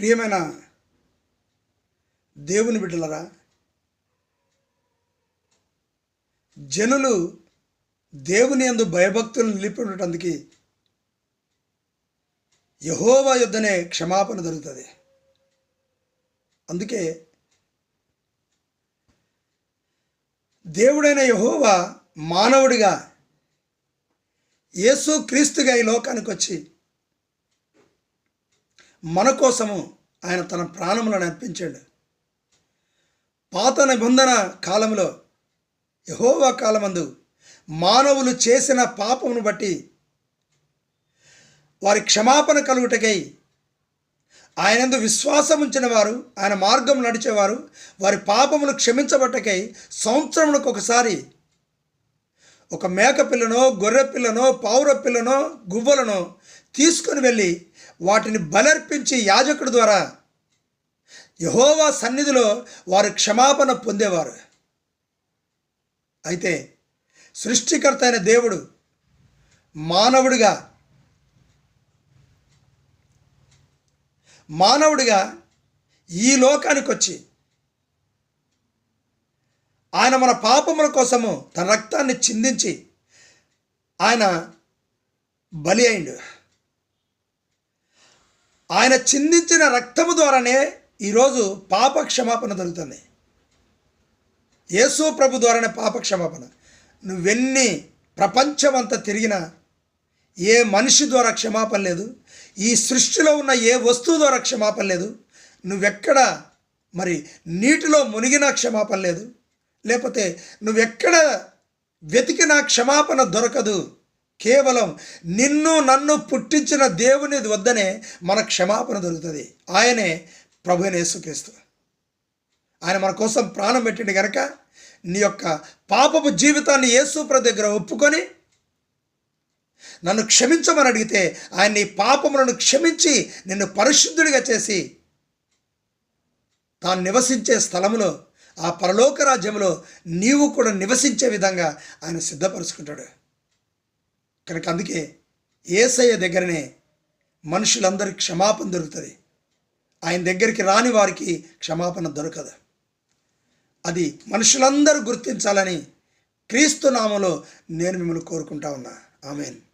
ప్రియమైన దేవుని బిడ్డలరా జనులు దేవుని అందు భయభక్తులను నిలిపి యహోవా యుద్ధనే క్షమాపణ దొరుకుతుంది. అందుకే దేవుడైన యహోవా మానవుడిగా యేసు క్రీస్తుగా ఈ లోకానికి వచ్చి మన కోసము ఆయన తన ప్రాణములను అర్పించాడు పాత నిబంధన కాలంలో యహోవా కాలమందు మానవులు చేసిన పాపమును బట్టి వారి క్షమాపణ కలుగుటకై ఆయనందు విశ్వాసం ఉంచిన వారు ఆయన మార్గం నడిచేవారు వారి పాపములు క్షమించబట్టకై సంవత్సరములకు ఒకసారి ఒక మేక పిల్లనో గొర్రె పిల్లనో పావుర పిల్లనో తీసుకొని వెళ్ళి వాటిని బలర్పించి యాజకుడి ద్వారా యహోవా సన్నిధిలో వారు క్షమాపణ పొందేవారు. అయితే సృష్టికర్త అయిన దేవుడు మానవుడిగా మానవుడిగా ఈ లోకానికి వచ్చి ఆయన మన పాపముల కోసము తన రక్తాన్ని చిందించి ఆయన బలి అయిండు. ఆయన చిందించిన రక్తము ద్వారానే ఈరోజు పాప క్షమాపణ దొరుకుతుంది యేసు ప్రభు ద్వారానే పాప క్షమాపణ నువ్వెన్ని ప్రపంచమంతా తిరిగినా ఏ మనిషి ద్వారా క్షమాపణ లేదు ఈ సృష్టిలో ఉన్న ఏ వస్తువు ద్వారా క్షమాపణ లేదు నువ్వెక్కడ మరి నీటిలో మునిగినా క్షమాపణ లేదు లేకపోతే నువ్వెక్కడ వెతికినా క్షమాపణ దొరకదు. కేవలం నిన్ను నన్ను పుట్టించిన దేవుని వద్దనే మన క్షమాపణ దొరుకుతుంది. ఆయనే ప్రభు యేసుక్రీస్తు. ఆయన మన కోసం ప్రాణం పెట్టిండు కనుక నీ యొక్క పాపపు జీవితాన్ని యేసుప్ర దగ్గర ఒప్పుకొని నన్ను క్షమించమని అడిగితే ఆయన నీ పాపములను క్షమించి నిన్ను పరిశుద్ధుడిగా చేసి తాను నివసించే స్థలములో ఆ పరలోక రాజ్యంలో నీవు కూడా నివసించే విధంగా ఆయన సిద్ధపరుచుకుంటాడు. కనుక అందుకే ఏసయ్య దగ్గరనే మనుషులందరికీ క్షమాపణ దొరుకుతుంది. ఆయన దగ్గరికి రాని వారికి క్షమాపణ దొరకదు. అది మనుషులందరూ గుర్తించాలని క్రీస్తు నామలో నేను మిమ్మల్ని కోరుకుంటా ఉన్నా. ఆమెను.